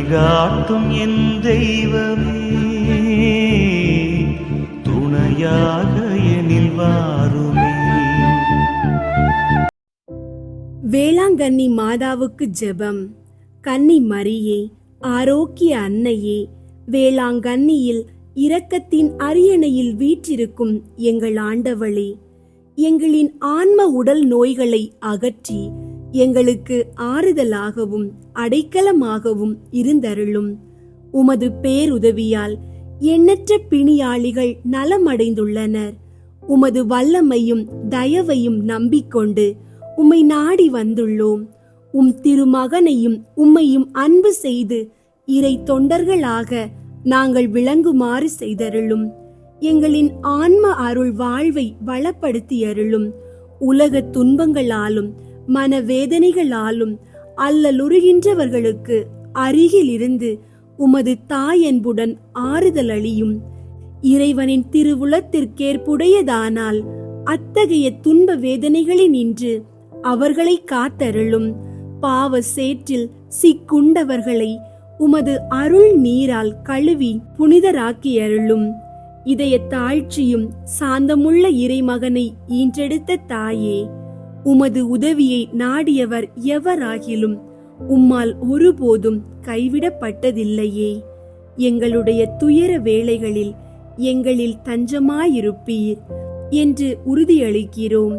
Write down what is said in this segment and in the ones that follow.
வழிகாட்டும் என் தெய்வமே. துணையாக எனில் வாருமே. வேளாங்கண்ணி மாதாவுக்கு ஜெபம். கன்னி மரியே ஆரோக்கிய அன்னையே வேளாங்கண்ணியில் இரக்கத்தின் அரியணையில் வீற்றிருக்கும் எங்கள் ஆண்டவளே எங்களின் ஆன்ம உடல் நோய்களை அகற்றி எங்களுக்கு ஆறுதலாகவும் அடைக்கலமாகவும் இருந்தருளும். உமது பேருதவியால் எண்ணற்ற பிணியாளிகள் நலமடைந்துள்ளனர். உமது வல்லமையும் தயவையும் நம்பிக்கொண்டு உம்மை நாடி வந்துள்ளோம். உம் திருமகனையும் உம்மையும் அன்பு செய்து இறை தொண்டர்களாக நாங்கள் விளங்குமாறு செய்தருளும். எங்களின் ஆன்ம அருள் வாழ்வை வளப்படுத்தி அருளும் உலக துன்பங்களாலும் மனவேதனைகளாலும் அல்லலுறுகின்றவர்களுக்கு அருகில் இருந்து உமது தாயன்புடன் ஆறுதல் அளியும். இறைவனின் திருவுளத்திற்கேற்புடையதானால் அத்தகைய துன்ப வேதனைகளினின்று அவர்களை காத்தருளும். பாவ சேற்றில் சிக்குண்டவர்களை உமது அருள் நீரால் கழுவி புனிதராக்கி அருளும். இதய தாழ்ச்சியும் சாந்தமுள்ள இறைமகனை ஈன்றெடுத்த தாயே. உமது உதவியை நாடியவர் எவராகிலும் உம்மால் ஒருபோதும் கைவிடப்பட்டதில்லையே. எங்களுடைய துயர வேளைகளில் எங்களில் தஞ்சமாயிருப்பீர் என்று உறுதியளிக்கிறோம்.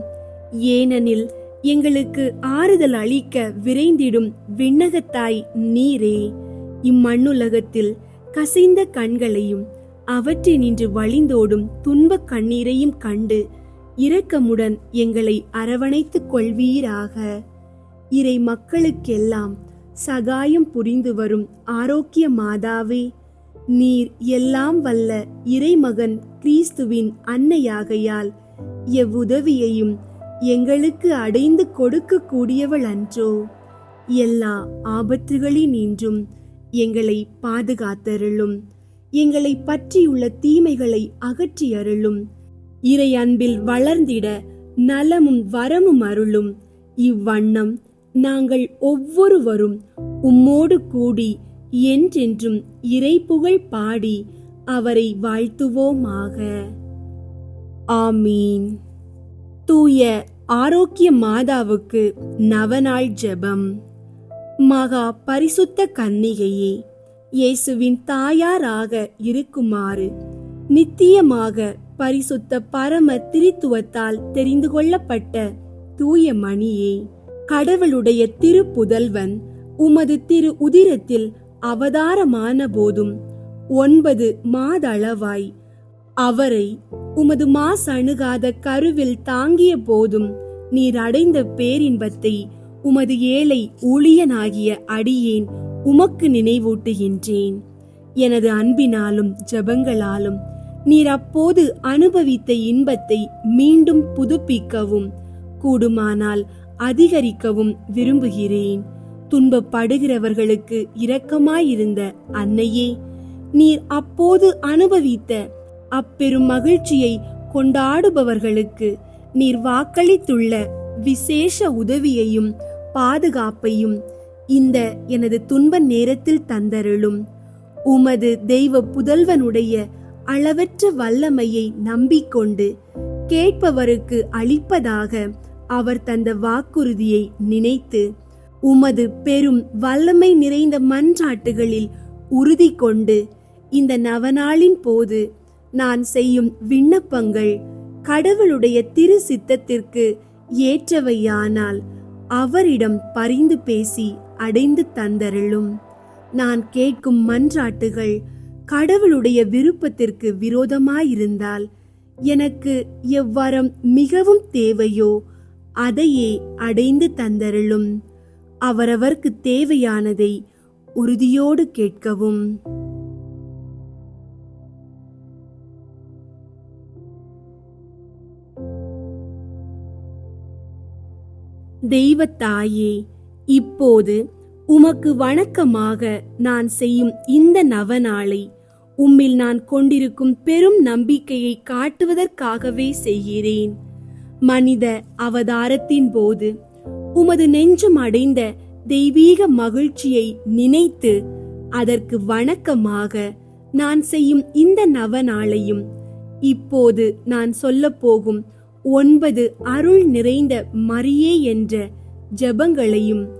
ஏனெனில் எங்களுக்கு ஆறுதல் அளிக்க விரைந்திடும் விண்ணகத்தாய் நீரே. இம்மண்ணுலகத்தில் கசிந்த கண்களையும் அவற்றினின்று வழிந்தோடும் துன்பக் கண்ணீரையும் கண்டு இரக்கமுடன் எங்களை அரவணைத்துக் கொள்வீராக. இறை மக்களுக்கெல்லாம் சகாயம் புரிந்து வரும் ஆரோக்கிய மாதாவே நீர் எல்லாம் வல்ல இறைமகன் கிறிஸ்துவின் அன்னையாகையால் எவ்வுதவியையும் எங்களுக்கு அடைந்து கொடுக்க கூடியவள் அன்றோ. எல்லா ஆபத்துகளினின்றும் எங்களை பாதுகாத்தருளும். எங்களை பற்றியுள்ள தீமைகளை அகற்றி அருளும் இறை அன்பில் வளர்ந்திட நலமும் வரமும் அருளும். இவ்வண்ணம் நாங்கள் ஒவ்வொருவரும் உம்மோடு கூடி என்றென்றும் இறை புகழ் பாடி அவரை வாழ்த்துவோமாக. ஆமீன். தூய ஆரோக்கிய மாதாவுக்கு நவநாள் ஜெபம். மகா பரிசுத்த கன்னிகையே இயேசுவின் தாயாராக இருக்குமாறு நித்தியமாக பரிசுத்த பரம திரித்துவத்தால் தெரிந்து கொள்ளப்பட்ட தூய மணியே கடவுளுடைய திருப்புதல்வன் உமது திரு உதிரத்தில் அவதாரமான போதும் ஒன்பது மாதளவாய். அவரை உமது மாசணுகாத கருவில் தாங்கிய போதும் நீர் அடைந்த பேரின்பத்தை உமது ஏழை ஊழியனாகிய அடியேன் உமக்கு நினைவூட்டுகின்றேன். எனது அன்பினாலும் ஜெபங்களாலும் நீர் அப்போது அனுபவித்த இன்பத்தை மீண்டும் புதுப்பிக்கவும் கூடுமானால் அதிகரிக்கவும் விரும்புகிறேன். துன்பப்படுகிறவர்களுக்கு இரக்கமாயிருந்த அன்னையே நீர் அப்போது அனுபவித்த அப்பெரும் மகிழ்ச்சியை கொண்டாடுபவர்களுக்கு நீர் வாக்களித்துள்ள விசேஷ உதவியையும் பாதுகாப்பையும் இந்த எனது துன்ப நேரத்தில் தந்தருளும். உமது தெய்வ புதல்வனுடைய அளவற்ற வல்லமையை நம்பிக்கொண்டு கேட்பவருக்கு அளிப்பதாக அவர் தந்த வாக்குறுதியை நினைத்து உமது பெரும் வல்லமை நிறைந்த மன்றாட்டுகளில் உறுதி கொண்டு இந்த நவநாளின் போது நான் செய்யும் விண்ணப்பங்கள் கடவுளுடைய திரு சித்தத்திற்கு ஏற்றவையானால் அவரிடம் பரிந்து பேசி அடைந்து தந்தருளும். நான் கேட்கும் மன்றாட்டுகள் கடவுளுடைய விருப்பத்திற்கு விரோதமாயிருந்தால் எனக்கு எவ்வரம் மிகவும் தேவையோ அதையே அடைந்து தந்தருளும். அவரவர்க்கு தேவையானதை உறுதியோடு கேட்கவும். தெய்வத்தாயே இப்போது உமக்கு வணக்கமாக நான் செய்யும் இந்த நவநாளை உம்மில் நான் கொண்டிருக்கும் பெரும் நம்பிக்கையை காட்டுவதற்காகவே செய்கிறேன். மனித அவதாரத்தின் போது உமது நெஞ்சம் அடைந்த தெய்வீக மகிழ்ச்சியை நினைத்து அதற்கு வணக்கமாக நான் செய்யும் இந்த நவநாளையும் இப்போது நான் சொல்லப் போகும் ஒன்பது அருள் நிறைந்த மரியே என்ற ஜெபங்களையும்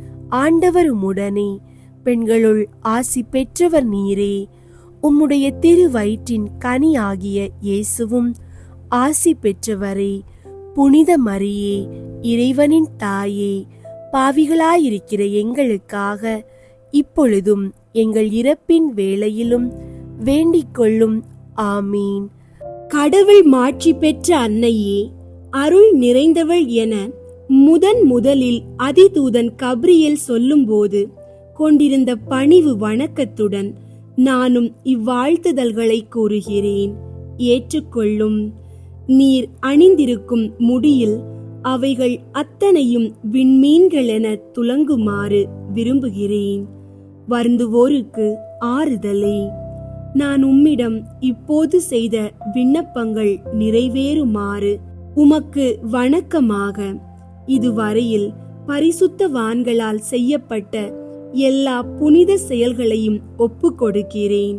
ஆண்டவர் உம்முடனே. பெண்களுள் ஆசி பெற்றவர் நீரே. உம்முடைய திருவயிற்றின் ஆகிய இயேசுவும் ஆசி பெற்றவரே. புனித மரியே இறைவனின் தாயே பாவிகளாயிருக்கிற எங்களுக்காக இப்பொழுதும் எங்கள் இறப்பின் வேளையிலும் வேண்டிக் கொள்ளும். ஆமீன். கடவுள் மாற்றி பெற்ற அன்னையே அருள் நிறைந்தவள் என முதன் முதலில் அதிதூதன் கப்ரியேல் சொல்லும்போது கொண்டிருந்த பணிவு வணக்கத்துடன் நானும் இவ்வாழ்த்துதல்களை கூறுகிறேன். ஏற்றுக்கொள்ளும். நீர் அணிந்திருக்கும் முடியில் அவைகள் அத்தனையும் விண்மீன்கள் என துலங்குமாறு விரும்புகிறேன். வருந்துவோருக்கு ஆறுதலே. நான் உம்மிடம் இப்போது செய்த விண்ணப்பங்கள் நிறைவேறுமாறு உமக்கு வணக்கமாக இதுவரையில் பரிசுத்தவான்களால் செய்யப்பட்ட எல்லா புனித செயல்களையும் ஒப்பு கொடுக்கிறேன்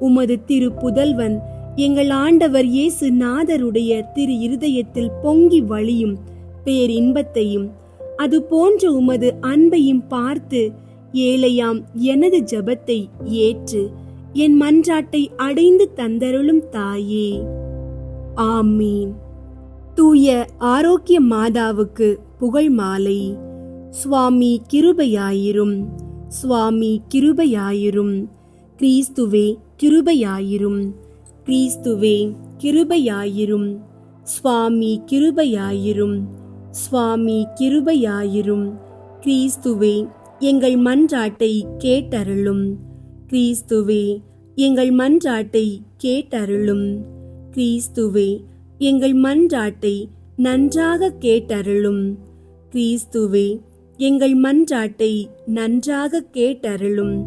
உமது திரு புதல்வன் எங்கள் ஆண்டவர் இயேசு நாதருடைய திரு இருதயத்தில் பொங்கி வழியும் பேரின்பத்தையும் அது போன்ற உமது அன்பையும் பார்த்து ஏழையாம் எனது ஜெபத்தை ஏற்று என் மன்றாட்டை அடைந்து தந்தருளும் தாயே. ஆமீன். தூய ஆரோக்கிய மாதாவுக்கு புகழ் மாலை. சுவாமி கிருபையாயிரும். சுவாமி கிருபையாயிரும். கிறிஸ்துவே கிருபையாயிரும். கிறிஸ்துவே கிருபையாயிரும். சுவாமி கிருபையாயிரும். சுவாமி கிருபையாயிரும். கிறிஸ்துவே எங்கள் மன்றாட்டை கேட்டருளும். கிறிஸ்துவே எங்கள் மன்றாட்டை கேட்டருளும். கிறிஸ்துவே எங்கள் மன்றாட்டை நன்றாக கேட்டருளும். கிறிஸ்துவே எங்கள் மன்றாட்டை நன்றாக கேட்டருளும்.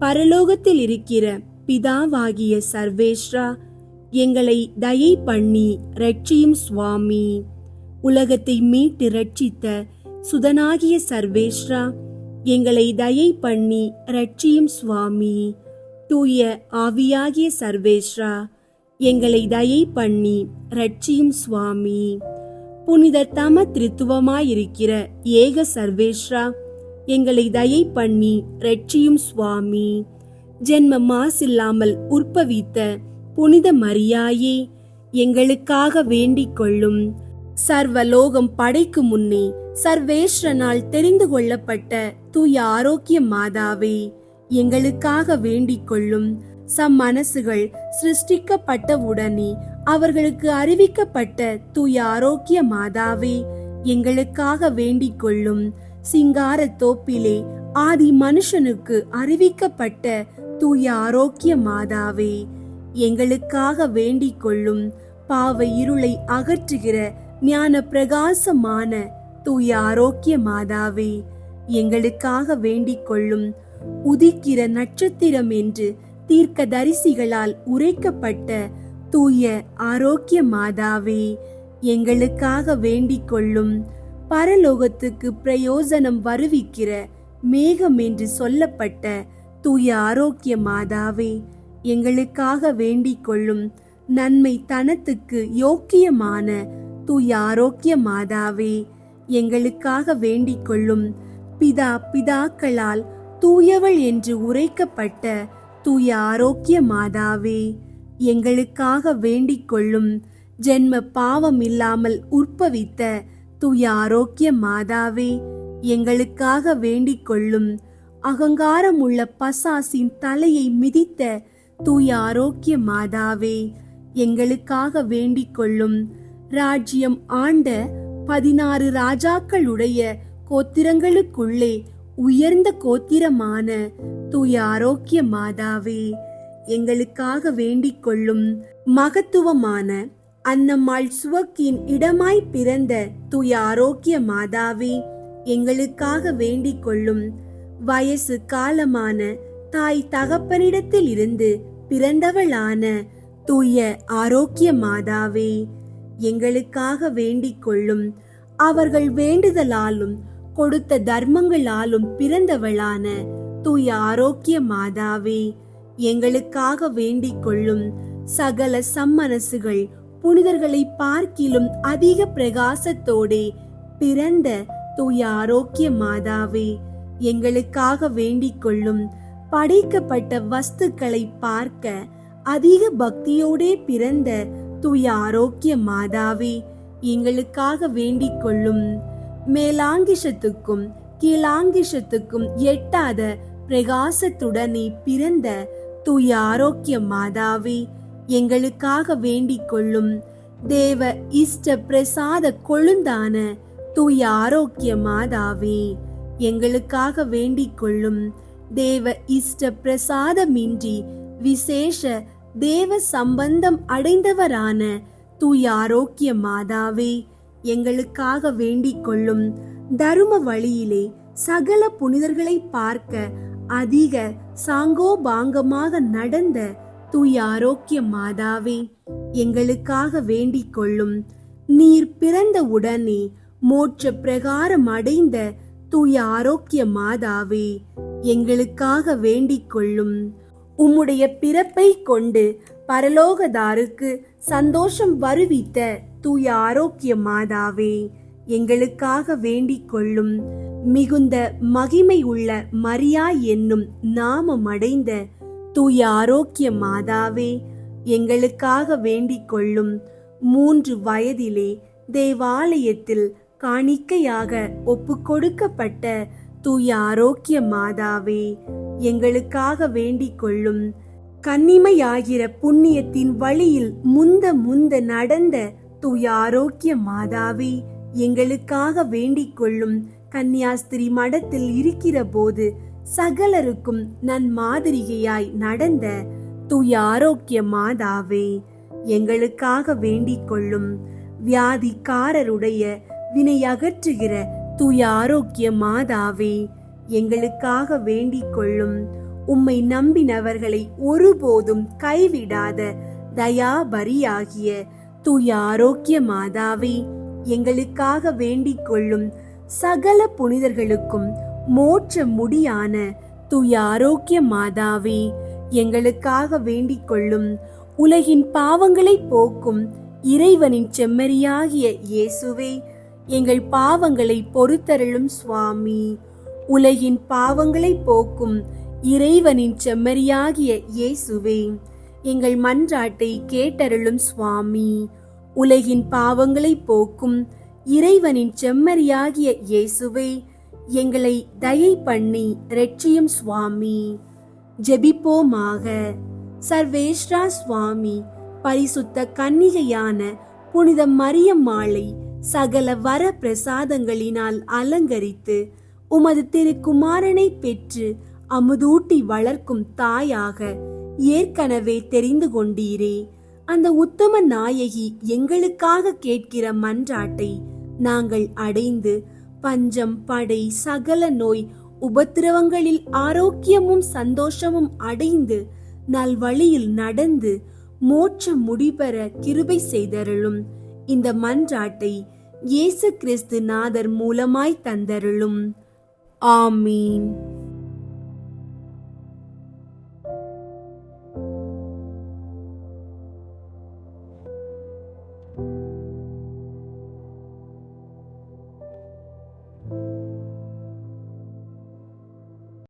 பரலோகத்தில் இருக்கிற பிதாவாகிய சர்வேஸ்ரா எங்களை தயை பண்ணி ரட்சியும் சுவாமி. உலகத்தை மீட்டு ரட்சித்த சுதனாகிய சர்வேஸ்ரா எங்களை தயை பண்ணி ரட்சியும் சுவாமி. தூய ஆவியாகிய சர்வேஸ்ரா எங்களை தயை பண்ணி ரட்சியும் சுவாமி. புனித தம திருத்துவமாயிருக்கிற ஏக சர்வேஸ்ரா எங்களை தயை பண்ணி ரட்சியும் சுவாமி. ஜென்ம மாசில்லாமல் உற்பவித்த புனித மரியாயே எங்களுக்காக வேண்டிக் கொள்ளும் சர்வலோகம் படைக்கு முன்னே சர்வேஸ்வரனால் தெரிந்து கொள்ளப்பட்ட தூய ஆரோக்கிய மாதாவே எங்களுக்காக வேண்டிக் கொள்ளும் சம் மனசுகள் சிருஷ்டிக்கப்பட்டவுடனே அவர்களுக்கு அறிவிக்கப்பட்ட தூய ஆரோக்கிய மாதாவே எங்களுக்காக வேண்டிக் கொள்ளும் சிங்கார தோப்பிலே ஆதி மனுஷனுக்கு அறிவிக்கப்பட்ட தூய ஆரோக்கிய மாதாவே எங்களுக்காக வேண்டிக் கொள்ளும் பாவ இருளை அகற்றுகிற ஞான பிரகாசமான தூய ஆரோக்கிய மாதாவே எங்களுக்காக வேண்டிக் கொள்ளும் உதிக்கிற நட்சத்திரம் என்று தீர்க்க தரிசிகளால் உரைக்கப்பட்ட தூய ஆரோக்கிய மாதாவே எங்களுக்காக வேண்டிக் கொள்ளும் பரலோகத்துக்கு பிரயோஜனம் வருவிக்கிற மேகம் என்று சொல்லப்பட்ட தூய ஆரோக்கிய மாதாவே எங்களுக்காக வேண்டிக் கொள்ளும் நன்மை தனத்துக்கு யோக்கியமான தூய ஆரோக்கிய மாதாவே எங்களுக்காக வேண்டிக் கொள்ளும் பிதா பிதாக்களால் தூயவள் என்று உரைக்கப்பட்ட தூய ஆரோக்கிய மாதாவே எங்களுக்காக வேண்டிக் கொள்ளும் ஜென்ம பாவம் இல்லாமல் உற்பவித்த தூய ஆரோக்கிய மாதாவே எங்களுக்காக வேண்டிக் கொள்ளும் அகங்காரம் உள்ள பசாசின் தலையை மிதித்த தூய ஆரோக்கிய மாதாவே எங்களுக்காக வேண்டிக் கொள்ளும் ராஜ்யம் ஆண்ட பதினாறு ராஜாக்களுடைய கோத்திரங்களுக்குள்ளே உயர்ந்த கோத்திரமான தூய ஆரோக்கிய மாதாவே எங்களுக்காக வேண்டிக் கொள்ளும் மகத்துவமான அன்னம்மாள் சுவக்கின் இடமாய் பிறந்த தூய ஆரோக்கிய மாதாவே எங்களுக்காக வேண்டிக் கொள்ளும் வயசு காலமான தாய் தகப்பனிடத்தில் இருந்து பிறந்தவளான தூய ஆரோக்கிய மாதாவே எங்களுக்காக வேண்டிக் கொள்ளும் அவர்கள் வேண்டுதலாலும் கொடுத்த தர்மங்களாலும் பிறந்தவளான தூய ஆரோக்கிய மாதாவே எங்களுக்காக வேண்டிக் கொள்ளும் சகல சம்மனசுகள் புனிதர்களை பார்க்கிலும் அதிக பிரகாசத்தோடே பிறந்த தூய ஆரோக்கிய மாதாவே எங்களுக்காக வேண்டிக் கொள்ளும் படைக்கப்பட்ட வஸ்துக்களை பார்க்க அதிக பக்தியோடே பிறந்த தூய ஆரோக்கிய மாதாவே எங்களுக்காக வேண்டிக் கொள்ளும் மேலாங்கிஷத்துக்கும் கீழாங்கிஷத்துக்கும் எட்டாத பிரகாசத்துடனே பிறந்த தூய ஆரோக்கிய மாதாவே எங்களுக்காக வேண்டிக் கொள்ளும் தேவ இஷ்ட பிரசாத கொழுந்தான தூய ஆரோக்கிய மாதாவே எங்களுக்காக வேண்டிக் கொள்ளும் தேவ இஷ்ட பிரசாதமின்றி விசேஷ தேவ சம்பந்தம் அடைந்தவரான தூய ஆரோக்கிய மாதாவே எங்களுக்காக வேண்டிக் கொள்ளும் தரும வழியிலே சகல புனிதர்களை பார்க்க அதிக சாங்கோபாங்கமாக நடந்த தூய ஆரோக்கிய மாதாவே எங்களுக்காக வேண்டிக் கொள்ளும் நீர் பிறந்த உடனே மோட்ச பிரகாரம் அடைந்த தூய ஆரோக்கிய மாதாவே எங்களுக்காக வேண்டிக் கொள்ளும் உம்முடைய பிறப்பை கொண்டு பரலோகதாருக்கு சந்தோஷம் வருவித்த தூய ஆரோக்கிய மாதாவே எங்களுக்காக வேண்டிக் கொள்ளும் மிகுந்த மகிமை உள்ள மரியா என்னும் நாமம் அடைந்த தூய ஆரோக்கிய மாதாவே எங்களுக்காக வேண்டிக் கொள்ளும் மூன்று வயதிலே தேவாலயத்தில் காணிக்கையாக ஒப்புக்கொடுக்கப்பட்ட தூய ஆரோக்கிய மாதாவே எங்களுக்காக வேண்டிக் கொள்ளும் கன்னிமையாகிற புண்ணியத்தின் வழியில் முந்த முந்த நடந்த தூய ஆரோக்கிய மாதாவே எங்களுக்காக வேண்டிக் கொள்ளும் கன்னியாஸ்திரி மடத்தில் இருக்கிற போது சகலருக்கும் நன் மாதிரிகையாய் நடந்த தூய ஆரோக்கிய மாதாவே எங்களுக்காக வேண்டிக் கொள்ளும் வியாதிக்காரருடைய வினை அகற்றுகிற தூய ஆரோக்கிய மாதாவே எங்களுக்காக வேண்டிக் கொள்ளும் உம்மை நம்பினவர்களை ஒருபோதும் கைவிடாத தயாபரியாகிய தூய ஆரோக்கிய மாதாவே எங்களுக்காக வேண்டிக் கொள்ளும் சகல புனிதர்களுக்கும் மோட்ச முடியான தூய ஆரோக்கிய மாதாவே எங்களுக்காக வேண்டிக் கொள்ளும் உலகின் பாவங்களை போக்கும் இறைவனின் செம்மறியாகிய இயேசுவே எங்கள் பாவங்களை பொறுத்தருளும் சுவாமி. உலகின் பாவங்களை போக்கும் இறைவனின் செம்மறியாகிய இயேசுவே எங்கள் மன்றாட்டை கேட்டருளும் சுவாமி. உலகின் பாவங்களை போக்கும் இறைவனின் செம்மறியாகிய இயேசுவை எங்களை தயை பண்ணி ரட்சியும் சுவாமி. ஜெபிப்போமாக. சர்வேஸ்ரா சுவாமி பரிசுத்த கன்னிகையான புனித மரியம்மாளை சகல வர பிரசாதங்களினால் அலங்கரித்து உமது திருக்குமாரனை பெற்று அமுதூட்டி வளர்க்கும் தாயாக ஏற்கனவே தெரிந்து கொண்டீரே. அந்த உத்தம நாயகி எங்களுக்காக கேட்கிற மன்றாட்டை நாங்கள் அடைந்து பஞ்சம் படை சகல நோய் உபத்திரவங்களில் ஆரோக்கியமும் சந்தோஷமும் அடைந்து நல்வழியில் நடந்து மோட்சம் முடிபெற கிருபை செய்தருளும். இந்த மன்றாட்டை இயேசு கிறிஸ்து நாதர் மூலமாய் தந்தருளும். ஆமீன்.